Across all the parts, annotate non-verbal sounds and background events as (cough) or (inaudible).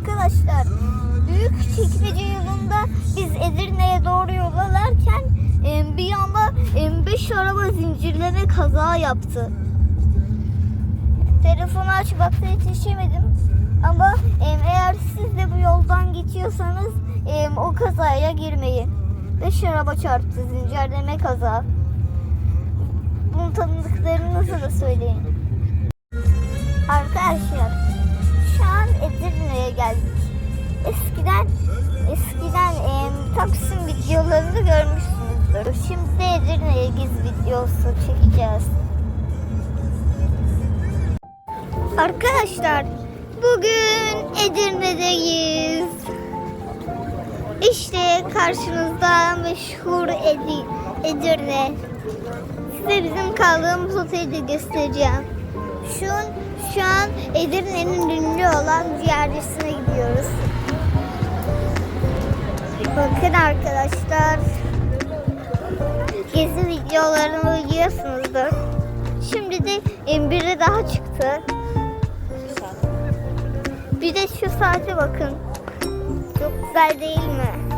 Arkadaşlar büyük çekmece yolunda biz Edirne'ye doğru yol alırken bir anda 5 araba zincirleme kaza yaptı. Telefonu açmakta yetişemedim. Ama eğer siz de bu yoldan geçiyorsanız o kazaya girmeyin. 5 araba çarptı zincirleme kaza. Bunu tanıdıklarınızı da söyleyin. Arkadaşlar Geldik. Eskiden eskiden em, Taksim videolarını görmüşsünüzdür. Şimdi Edirne'ye gezi videosu çekeceğiz. Arkadaşlar bugün Edirne'deyiz. İşte karşınızda meşhur Edi- Edirne. Size bizim kaldığımız oteli de göstereceğim. Şu şu an Edirne'nin ünlü olan ciğercisine gidiyoruz. Bakın arkadaşlar. Gezi videolarını biliyorsunuzdur. Şimdi de e, biri daha çıktı. Bir de şu saate bakın. Çok güzel değil mi?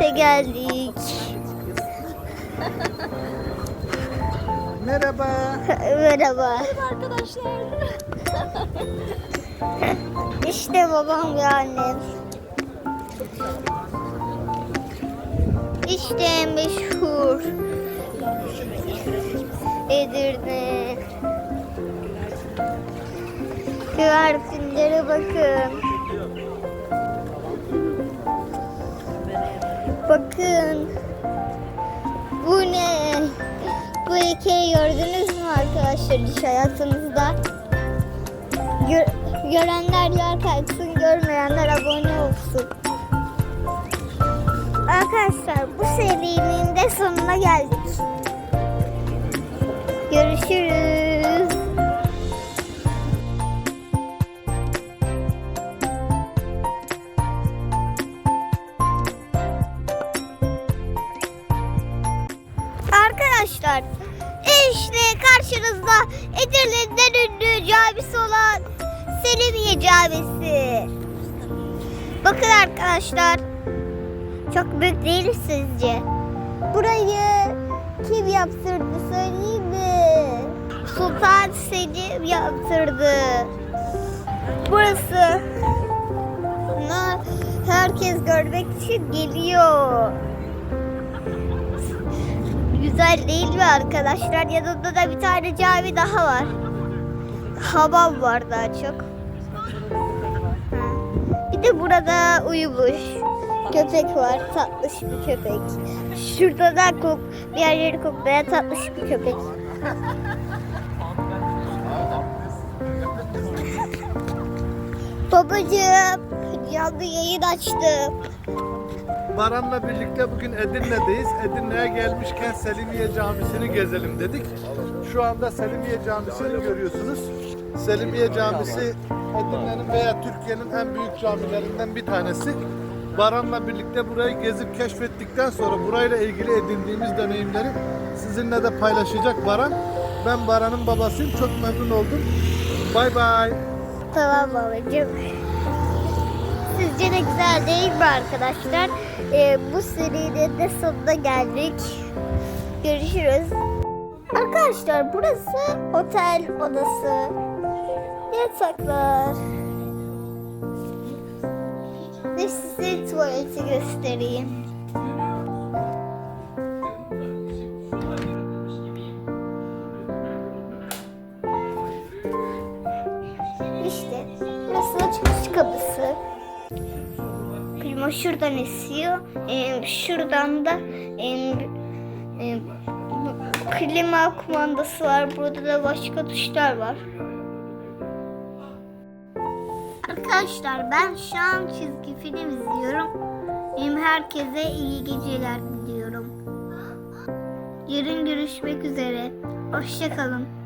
Birlikte geldik. Merhaba. Merhaba. arkadaşlar. (laughs) İşte babam ve annem. İşte meşhur Edirne. Güvercinlere. Bakın. Arkadaşlar hiç hayatınızda? Gö- görenler yer kalksın, görmeyenler abone olsun. Arkadaşlar bu serinin de sonuna geldik. Görüşürüz. Arkadaşlar işte karşınızda Edirne'den ünlü camisi olan Selimiye Camisi. Bakın arkadaşlar çok büyük değil sizce? Burayı kim yaptırdı söyleyeyim mi? Sultan Selim yaptırdı. Burası herkes görmek için geliyor. Güzel değil mi arkadaşlar? Yanında da bir tane cami daha var. Hamam var daha çok. Bir de burada uyumuş köpek var. Tatlış bir köpek. Şurada da kok, bir yerleri koklayan tatlış bir köpek. (laughs) Babacığım canlı yayın açtım. Baran'la birlikte bugün Edirne'deyiz. Edirne'ye gelmişken Selimiye Camisi'ni gezelim dedik. Şu anda Selimiye Camisi'ni görüyorsunuz. Selimiye Camisi Edirne'nin veya Türkiye'nin en büyük camilerinden bir tanesi. Baran'la birlikte burayı gezip keşfettikten sonra burayla ilgili edindiğimiz deneyimleri sizinle de paylaşacak Baran. Ben Baran'ın babasıyım. Çok memnun oldum. Bay bay. Tamam babacığım. Sizce de güzel değil mi arkadaşlar? Ee, bu serinin de sonuna geldik. Görüşürüz. Arkadaşlar burası otel odası. Yataklar. Ve size tuvaleti göstereyim. İşte burası da. Klima şuradan esiyor. Ee, şuradan da e, e, klima kumandası var. Burada da başka tuşlar var. Arkadaşlar ben şu an çizgi film izliyorum. Benim herkese iyi geceler diliyorum. Yarın görüşmek üzere. Hoşçakalın.